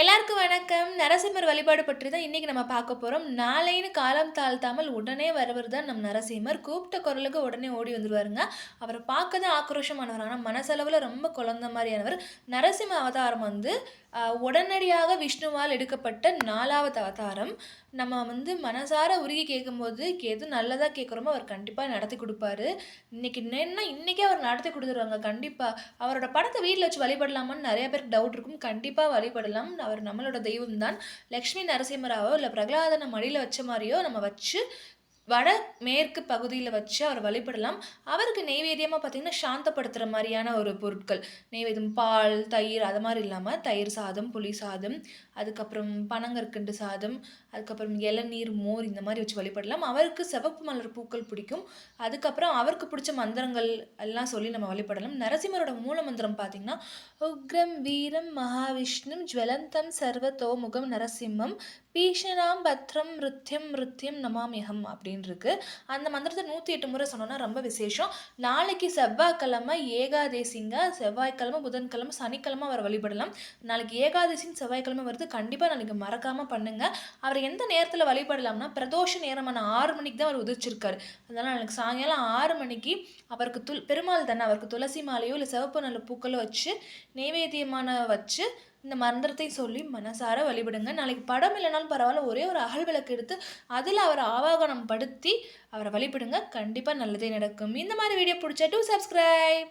எல்லாருக்கும் வணக்கம். நரசிம்மர் வழிபாடு பற்றி தான் இன்றைக்கி நம்ம பார்க்க போகிறோம் நாளைன்னு காலம் தாழ்த்தாமல் உடனே வரவர் தான் நம் நரசிம்மர். கூப்பிட்ட குரலுக்கு உடனே ஓடி வந்துடுவாருங்க அவரை பார்க்க தான் ஆக்ரோஷமானவர். ஆனால் மனசளவில் ரொம்ப குழந்த மாதிரியானவர். நரசிம்ம அவதாரம் வந்து உடனடியாக விஷ்ணுவால் எடுக்கப்பட்ட நாலாவது அவதாரம். நம்ம வந்து மனசார உருகி கேட்கும்போது எது நல்லதாக கேட்குறோமோ அவர் கண்டிப்பாக நடத்தி கொடுப்பாரு. இன்றைக்கி என்ன இன்றைக்கே அவர் நடத்தி கொடுத்துருவாங்க. கண்டிப்பாக அவரோட படத்தை வீட்டில் வச்சு வழிபடலாமான்னு நிறைய பேருக்கு டவுட் இருக்கும். கண்டிப்பாக வழிபடலாம். அவர் நம்மளோட தெய்வம் தான் லக்ஷ்மி நரசிம்மராவோ இல்லை பிரகலாதனை மடியில் வச்ச மாதிரியோ நம்ம வச்சு வட மேற்கு பகுதியில் வச்சு அவர் வழிபடலாம். அவருக்கு நெய்வேத்தியமாக பார்த்திங்கன்னா சாந்தப்படுத்துகிற மாதிரியான ஒரு பொருட்கள். நெய்வேதம் பால் தயிர் அது மாதிரி இல்லாமல் தயிர் சாதம் புளி சாதம் அதுக்கப்புறம் பனங்கற்கண்டு சாதம் அதுக்கப்புறம் இளநீர் மோர் இந்த மாதிரி வச்சு வழிபடலாம். அவருக்கு சிவப்பு மலர் பூக்கள் பிடிக்கும். அதுக்கப்புறம் அவருக்கு பிடிச்ச மந்திரங்கள் எல்லாம் சொல்லி நம்ம வழிபடலாம். நரசிம்மரோட மூல மந்திரம் பார்த்திங்கன்னா உக்ரம் வீரம் மகாவிஷ்ணு ஜுவலந்தம் சர்வதோமுகம் நரசிம்மம் பீஷணாம் பத்ரம் மிருத்யம் மிருத்யம் நமாமியகம் அப்படின்னு இருக்கு. அந்த மந்திரத்தை நூற்றி எட்டு முறை சொன்னோன்னா ரொம்ப விசேஷம். நாளைக்கு செவ்வாய்க்கிழமை ஏகாதேசிங்க. செவ்வாய்க்கிழமை புதன்கிழமை சனிக்கிழமை அவர் வழிபடலாம். நாளைக்கு ஏகாதசின்னு செவ்வாய்க்கிழமை வருது. கண்டிப்பாக நாளைக்கு மறக்காமல் பண்ணுங்கள் அவர் எந்த நேரத்தில் வழிபடலாம்னா பிரதோஷ நேரமான ஆறு மணிக்கு தான் அவர் உதிச்சிருக்காரு. அதனால் நாளைக்கு சாயங்காலம் ஆறு மணிக்கு அவருக்கு துள் பெருமாள் தானே அவருக்கு துளசி மாலையோ இல்லை சிவப்பு நல்ல பூக்களோ வச்சு நெய்வேத்தியமான வச்சு இந்த மந்திரத்தை சொல்லி மனசார வழிபடுங்க. நாளைக்கு படம் இல்லைனாலும் பரவாயில்ல. ஒரே ஒரு அகல் விளக்கு எடுத்து அதில் அவரை ஆவாகனம் படுத்தி அவரை வழிபடுங்க. கண்டிப்பாக நல்லதே நடக்கும். இந்த மாதிரி வீடியோ பிடிச்சா டூ சப்ஸ்கிரைப்